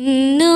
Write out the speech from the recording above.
ഇന്നു